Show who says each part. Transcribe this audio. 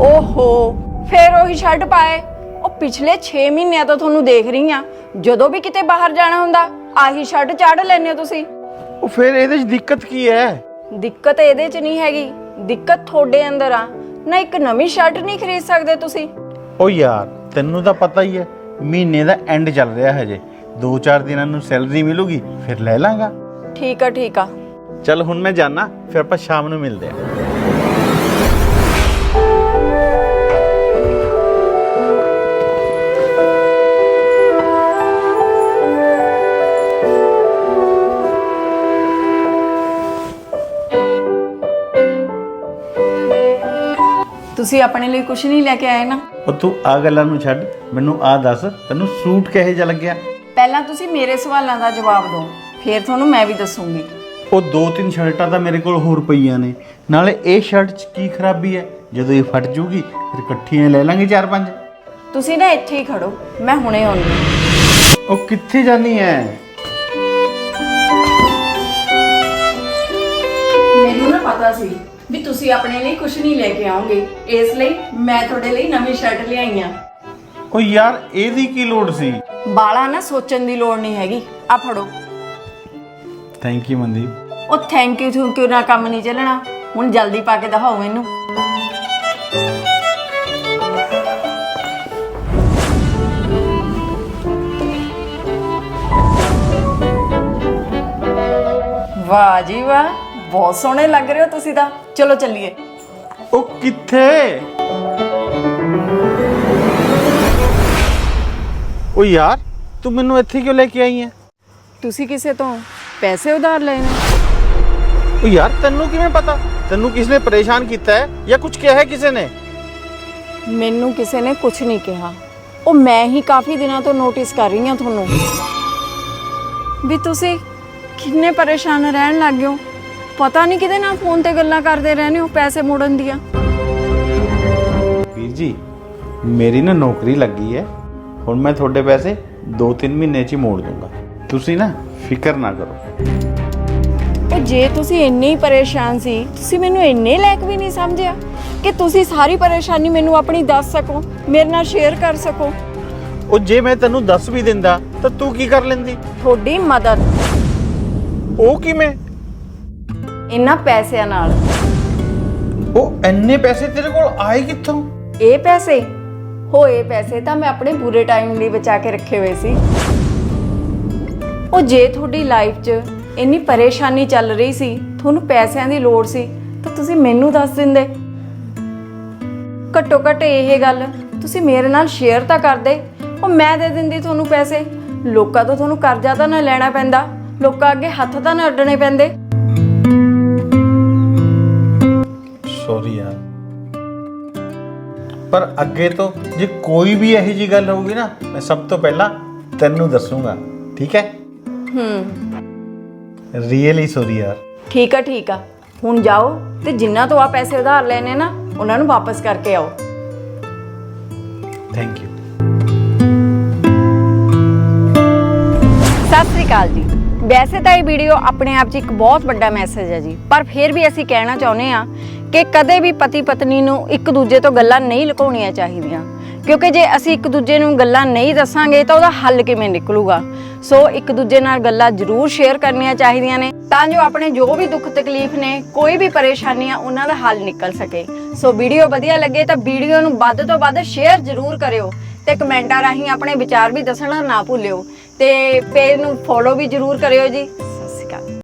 Speaker 1: ਓਹੋ ਫੇਰ ਉਹੀ ਸ਼ਰਟ ਪਾਏ। ਉਹ ਪਿਛਲੇ 6 ਮਹੀਨਿਆਂ ਤੋਂ ਤੁਹਾਨੂੰ ਦੇਖ ਰਹੀ ਆ। ਜਦੋਂ ਵੀ ਕਿਤੇ ਬਾਹਰ ਜਾਣਾ ਹੁੰਦਾ ਆਹੀ ਸ਼ਰਟ ਚਾੜ ਹੋ ਤੁਸੀਂ।
Speaker 2: ਉਹ ਫਿਰ ਇਹਦੇ 'ਚ ਦਿੱਕਤ ਕੀ ਹੈ?
Speaker 1: ਦਿੱਕਤ ਇਹਦੇ 'ਚ ਨਹੀਂ ਹੈਗੀ। ਦਿੱਕਤ ਤੁਹਾਡੇ ਅੰਦਰ ਆ। ਨਾ ਇੱਕ ਨਵੀਂ ਸ਼ਰਟ ਨਹੀਂ ਖਰੀਦ ਸਕਦੇ ਤੁਸੀਂ।
Speaker 2: ਉਹ ਯਾਰ ਤੈਨੂੰ ਤਾਂ ਪਤਾ ਹੀ ਹੈ ਮਹੀਨੇ ਦਾ ਐਂਡ ਚੱਲ ਰਿਹਾ ਹਜੇ। 2-4 ਦਿਨਾਂ ਨੂੰ ਸੈਲਰੀ ਮਿਲੂਗੀ ਫਿਰ ਲੈ ਲਾਂਗਾ।
Speaker 1: ਠੀਕ ਆ ਠੀਕ ਆ।
Speaker 2: ਚੱਲ ਹੁਣ ਮੈਂ ਜਾਣਾ ਫਿਰ ਆਪਾਂ ਸ਼ਾਮ ਨੂੰ ਮਿਲਦੇ ਆਂ।
Speaker 1: ਤੁਸੀਂ ਆਪਣੇ ਲਈ ਕੁਝ ਨਹੀਂ ਲੈ ਕੇ ਆਏ ਨਾ।
Speaker 2: ਉਹ ਤੂੰ ਆ ਗੱਲਾਂ ਨੂੰ ਛੱਡ ਮੈਨੂੰ ਆ ਦੱਸ ਤੈਨੂੰ ਸੂਟ ਕਿਹੋ ਜਿਹਾ ਲੱਗਿਆ?
Speaker 1: ਪਹਿਲਾਂ ਤੁਸੀਂ ਮੇਰੇ ਸਵਾਲਾਂ ਦਾ ਜਵਾਬ ਦਿਓ ਫਿਰ ਤੁਹਾਨੂੰ ਮੈਂ ਵੀ ਦੱਸੂਗੀ।
Speaker 2: ਉਹ ਦੋ ਤਿੰਨ ਸ਼ਰਟਾਂ ਤਾਂ ਮੇਰੇ ਕੋਲ ਹੋਰ ਪਈਆਂ ਨੇ। ਨਾਲੇ ਇਹ ਸ਼ਰਟ 'ਚ ਕੀ ਖਰਾਬੀ ਹੈ? ਜਦੋਂ ਇਹ ਫਟ ਜੂਗੀ ਫਿਰ ਇਕੱਠੀਆਂ ਲੈ ਲਾਂਗੇ ਚਾਰ ਪੰਜ।
Speaker 1: ਤੁਸੀਂ ਨਾ ਇੱਥੇ ਹੀ ਖੜੋ ਮੈਂ ਹੁਣੇ ਆਉਂਦੀ
Speaker 2: ਉਹ ਕਿੱਥੇ ਜਾਨੀ ਹੈ
Speaker 1: ਮੈਨੂੰ ਨਾ ਪਤਾ ਸੀ ਵੀ ਤੁਸੀਂ ਆਪਣੇ ਲਈ ਕੁਝ ਨਹੀਂ ਲੈ ਕੇ ਆਓਗੇ। ਇਸ ਲਈ ਮੈਂ ਤੁਹਾਡੇ ਲਈ ਨਵੀਂ ਸ਼ਰਟ ਲਿਆਈ ਆ।
Speaker 2: ਉਹ ਯਾਰ ਇਹਦੀ ਕੀ ਲੋੜ ਸੀ?
Speaker 1: ਬਾਲਾ ਨਾ ਸੋਚਣ ਦੀ ਲੋੜ ਨਹੀਂ ਹੈਗੀ। ਆ ਫੜੋ।
Speaker 2: Thank you Mandeep.
Speaker 1: ਉਹ ਥੈਂਕ ਯੂ ਥੈਂਕ ਯੂ ਨਾਲ ਕੰਮ ਨਹੀਂ ਚੱਲਣਾ। ਹੁਣ ਜਲਦੀ ਪਾ ਕੇ ਦਿਖਾਓ ਮੈਨੂੰ। ਵਾਹ ਜੀ ਵਾਹ। ਬਹੁਤ ਸੋਹਣੇ ਲੱਗ ਰਹੇ ਹੋ ਤੁਸੀਂ ਤਾਂ। ਚਲੋ ਚੱਲੀਏ।
Speaker 2: ਉਹ ਕਿੱਥੇ? ਉਹ ਯਾਰ ਤੂੰ ਮੈਨੂੰ ਇੱਥੇ ਕਿਉਂ ਲੈ ਕੇ ਆਈ ਹੈ
Speaker 1: ਤੁਸੀਂ ਕਿਸੇ ਤੋਂ ਪੈਸੇ ਉਧਾਰ ਲਏ ਨੇ?
Speaker 2: ਉਹ ਯਾਰ ਤੈਨੂੰ ਕਿਵੇਂ ਪਤਾ? ਤੈਨੂੰ ਕਿਸ ਨੇ ਪਰੇਸ਼ਾਨ ਕੀਤਾ ਹੈ ਜਾਂ ਕੁਝ ਕਿਹਾ ਹੈ ਕਿਸੇ ਨੇ?
Speaker 1: ਮੈਨੂੰ ਕਿਸੇ ਨੇ ਕੁਝ ਨਹੀਂ ਕਿਹਾ। ਉਹ ਮੈਂ ਹੀ ਕਾਫੀ ਦਿਨਾਂ ਤੋਂ ਨੋਟਿਸ ਕਰ ਰਹੀ ਹਾਂ ਤੁਹਾਨੂੰ। ਵੀ ਤੁਸੀਂ ਕਿੰਨੇ ਪਰੇਸ਼ਾਨ ਰਹਿਣ ਲੱਗ ਗਏ ਹੋ? ਪਤਾ ਨਹੀਂ ਕਿਹਦੇ ਨਾਲ ਫੋਨ ਤੇ ਗੱਲਾਂ ਕਰਦੇ ਰਹਿੰਦੇ ਹੋ ਪੈਸੇ ਮੋੜਨ ਦੀਆਂ।
Speaker 2: ਵੀਰ ਜੀ ਮੇਰੀ ਨਾ ਨੌਕਰੀ ਲੱਗੀ ਹੈ। ਹੁਣ ਮੈਂ ਤੁਹਾਡੇ ਪੈਸੇ 2-3 ਮਹੀਨੇ 'ਚ ਹੀ ਮੋੜ ਦੂੰਗਾ। ਤੁਸੀਂ ਨਾ ਫਿਕਰ ਨਾ ਕਰੋ।
Speaker 1: ਉਹ ਜੇ ਤੁਸੀਂ ਇੰਨੇ ਹੀ ਪਰੇਸ਼ਾਨ ਸੀ ਤੁਸੀਂ ਮੈਨੂੰ ਇੰਨੇ ਲਾਇਕ ਵੀ ਨਹੀਂ ਸਮਝਿਆ ਕਿ ਤੁਸੀਂ ਸਾਰੀ ਪਰੇਸ਼ਾਨੀ ਮੈਨੂੰ ਆਪਣੀ ਦੱਸ ਸਕੋ ਮੇਰੇ ਨਾਲ ਸ਼ੇਅਰ ਕਰ ਸਕੋ।
Speaker 2: ਉਹ ਜੇ ਮੈਂ ਤੈਨੂੰ ਦੱਸ ਵੀ ਦਿੰਦਾ ਤਾਂ ਤੂੰ ਕੀ ਕਰ ਲੈਂਦੀ?
Speaker 1: ਤੁਹਾਡੀ ਮਦਦ।
Speaker 2: ਉਹ ਕਿਵੇਂ?
Speaker 1: ਇਹਨਾਂ ਪੈਸਿਆਂ ਨਾਲ।
Speaker 2: ਉਹ ਇੰਨੇ ਪੈਸੇ ਤੇਰੇ ਕੋਲ ਆਏ ਕਿੱਥੋਂ?
Speaker 1: ਇਹ ਪੈਸੇ? ਹੋਏ ਪੈਸੇ ਤਾਂ ਮੈਂ ਆਪਣੇ ਬੁਰੇ ਟਾਈਮ ਲਈ ਬਚਾ ਕੇ ਰੱਖੇ ਹੋਏ ਸੀ। ਉਹ ਜੇ ਤੁਹਾਡੀ ਲਾਈਫ 'ਚ ਇੰਨੀ ਪਰੇਸ਼ਾਨੀ ਚੱਲ ਰਹੀ ਸੀ ਤੁਹਾਨੂੰ ਪੈਸਿਆਂ ਦੀ ਲੋੜ ਸੀ ਤਾਂ ਤੁਸੀਂ ਮੈਨੂੰ ਦੱਸ ਦਿੰਦੇ। ਘੱਟੋ ਘੱਟ ਇਹ ਗੱਲ ਤੁਸੀਂ ਮੇਰੇ ਨਾਲ ਸ਼ੇਅਰ ਤਾਂ ਕਰਦੇ ਉਹ ਮੈਂ ਦੇ ਦਿੰਦੀ ਤੁਹਾਨੂੰ ਪੈਸੇ। ਲੋਕਾਂ ਤੋਂ ਤੁਹਾਨੂੰ ਕਰਜ਼ਾ ਤਾਂ ਨਾ ਲੈਣਾ ਪੈਂਦਾ। ਲੋਕਾਂ ਅੱਗੇ ਹੱਥ ਤਾਂ ਨਾ ਅੱਡਣੇ ਪੈਂਦੇ।
Speaker 2: ਸੌਰੀ ਯਾਰ। ਪਰ ਅੱਗੇ ਤੋਂ ਜੇ ਕੋਈ ਵੀ ਇਹੋ ਜੀ ਗੱਲ ਹੋਊਗੀ ਨਾ ਮੈਂ ਸਭ ਤੋਂ ਪਹਿਲਾਂ ਤੈਨੂੰ ਦੱਸੂਗਾ ਠੀਕ ਹੈ?
Speaker 1: ਹੂੰ।
Speaker 2: ਰੀਅਲੀ ਸੌਰੀ ਯਾਰ।
Speaker 1: ਠੀਕ ਆ ਠੀਕ ਆ। ਹੁਣ ਜਾਓ ਤੇ ਜਿੰਨਾ ਤੋਂ ਆ ਪੈਸੇ ਉਧਾਰ ਲੈਣੇ ਨਾ ਉਹਨਾਂ ਨੂੰ ਵਾਪਸ ਕਰਕੇ ਆਓ।
Speaker 2: ਥੈਂਕ ਯੂ
Speaker 1: ਸਤਿ ਸ੍ਰੀ ਅਕਾਲ ਜੀ। ਵੈਸੇ ਤਾਂ ਇਹ ਵੀਡੀਓ ਆਪਣੇ ਆਪ 'ਚ ਇੱਕ ਬਹੁਤ ਵੱਡਾ ਮੈਸੇਜ ਹੈ ਜੀ। ਪਰ ਫਿਰ ਵੀ ਅਸੀਂ ਕਹਿਣਾ ਚਾਹੁੰਦੇ ਆ ਕਿ ਕਦੇ ਵੀ ਪਤੀ ਪਤਨੀ ਨੂੰ ਇੱਕ ਦੂਜੇ ਤੋਂ ਗੱਲਾਂ ਨਹੀਂ ਲੁਕਾਉਣੀਆਂ ਚਾਹੀਦੀਆਂ। ਕਿਉਂਕਿ ਜੇ ਅਸੀਂ ਇੱਕ ਦੂਜੇ ਨੂੰ ਗੱਲਾਂ ਨਹੀਂ ਦੱਸਾਂਗੇ, ਤਾਂ ਉਹਦਾ ਹੱਲ ਕਿਵੇਂ ਨਿਕਲੂਗਾ? ਸੋ ਇੱਕ ਦੂਜੇ ਨਾਲ ਗੱਲਾਂ ਜ਼ਰੂਰ ਸ਼ੇਅਰ ਕਰਨੀਆਂ ਚਾਹੀਦੀਆਂ ਨੇ, ਤਾਂ ਜੋ ਆਪਣੇ ਜੋ ਵੀ ਦੁੱਖ ਤਕਲੀਫ ਨੇ, ਕੋਈ ਵੀ ਪਰੇਸ਼ਾਨੀਆਂ, ਉਹਨਾਂ ਦਾ ਹੱਲ ਨਿਕਲ ਸਕੇ। ਸੋ ਵੀਡੀਓ ਵਧੀਆ ਲੱਗੇ ਤਾਂ ਵੀਡੀਓ ਨੂੰ ਵੱਧ ਤੋਂ ਵੱਧ ਸ਼ੇਅਰ ਜ਼ਰੂਰ ਕਰਿਓ ਤੇ ਕਮੈਂਟਾਂ ਰਾਹੀਂ ਆਪਣੇ ਵਿਚਾਰ ਵੀ ਦੱਸਣਾ ਨਾ ਭੁੱਲਿਓ। ਤੇ ਪੇਜ ਨੂੰ ਫੋਲੋ ਵੀ ਜ਼ਰੂਰ ਕਰਿਓ ਜੀ। ਸਤਿ ਸ਼੍ਰੀ ਅਕਾਲ।